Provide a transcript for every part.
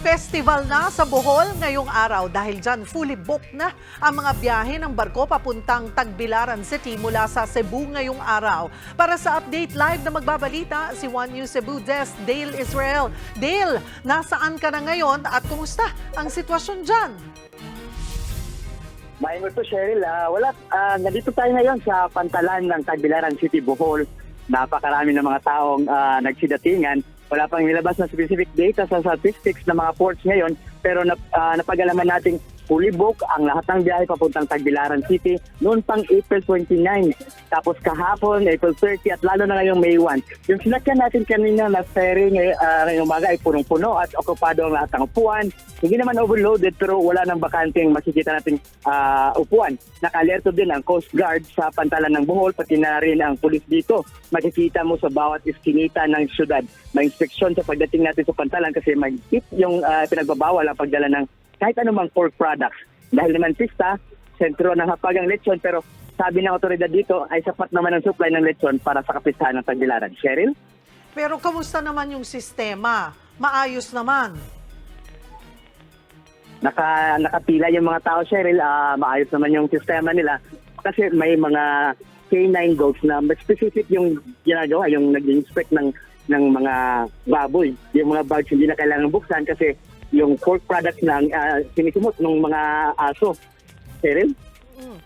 Festival na sa Bohol ngayong araw dahil dyan fully booked na ang mga biyahe ng barko papuntang Tagbilaran City mula sa Cebu ngayong araw. Para sa update live na magbabalita, si One News Cebu Desk, Dale Israel. Dale, nasaan ka na ngayon at kumusta ang sitwasyon dyan? Maingol to Cheryl, Ah, wala, ah, nandito tayo ngayon sa pantalan ng Tagbilaran City, Bohol. Napakarami ng mga taong ah, nagsidatingan. Wala pang nilabas na specific data sa statistics ng mga ports ngayon, pero nap, ah, napag-alaman nating fully book ang lahat ng biyahe papuntang Tagbilaran City noon pang April 29. Tapos kahapon, April 30 at lalo na ngayong May 1. Yung sinakyan natin kanina na ferry ngay- ah, ngayong umaga ay punong-puno at okupado ang lahat ng upuan. Hindi naman overloaded pero wala nang bakanteng makikita nating ah, upuan. Naka-alerto din ang Coast Guard sa pantalan ng Bohol, pati na rin ang pulis dito. Makikita mo sa bawat iskinita ng syudad. May inspeksyon sa pagdating natin sa pantalan kasi may tip yung ah, pinagbabawal ang pagdala ng kahit anumang pork products. Dahil naman pista, sentro ng hapag ang lechon pero sabi ng otoridad dito ay sapat naman ang supply ng lechon para sa kapistahan ng Tagbilaran. Cheryl? Pero kamusta naman yung sistema? Maayos naman. naka nakapila yung mga tao Cheryl ah, maayos naman yung sistema nila kasi may mga K9 goats na specific yung ginagawa yung nag-inspect ng ng mga baboy yung mga bags hindi na kailangan buksan kasi yung pork products na uh, sinisimot ng mga aso Cheryl Mm.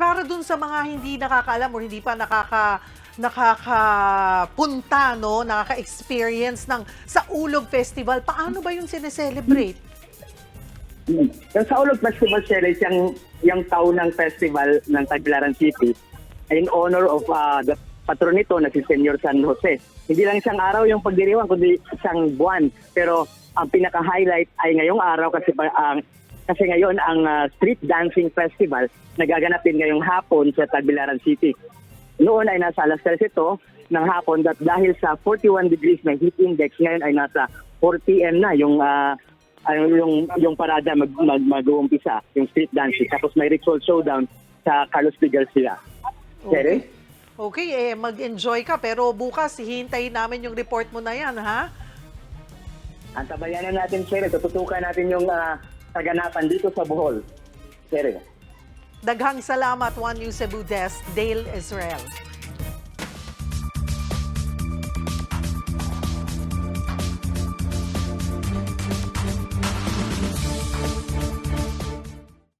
Para dun sa mga hindi nakakaalam o hindi pa nakaka nakakapunta no, nakaka-experience ng sa Ulog Festival, paano ba yung sineselebrate? Yung sa Ulog Festival Cheryl yung yung taunang festival ng Tagbilaran City in honor of uh, the patron nito na si Senyor San Jose. Hindi lang isang araw yung pagdiriwang, kundi isang buwan. Pero ang pinaka-highlight ay ngayong araw kasi pa- ang kasi ngayon ang uh, Street Dancing Festival nagaganapin ngayong hapon sa Tagbilaran City. Noon ay nasa alas 3 ito ng hapon at dahil sa 41 degrees na heat index ngayon ay nasa 4 p.m. na yung ah, ay, yung yung parada mag, mag mag-uumpisa, yung street dancing. Tapos may ritual showdown sa Carlos P. Garcia. Cheryl? Okay, eh, mag-enjoy ka pero bukas hihintayin namin yung report mo na yan, ha? Antabayanan natin, Cheryl. Tututukan natin yung ah, kaganapan dito sa Bohol. Cheryl. Daghang salamat, One News Cebu Desk, Dale Israel.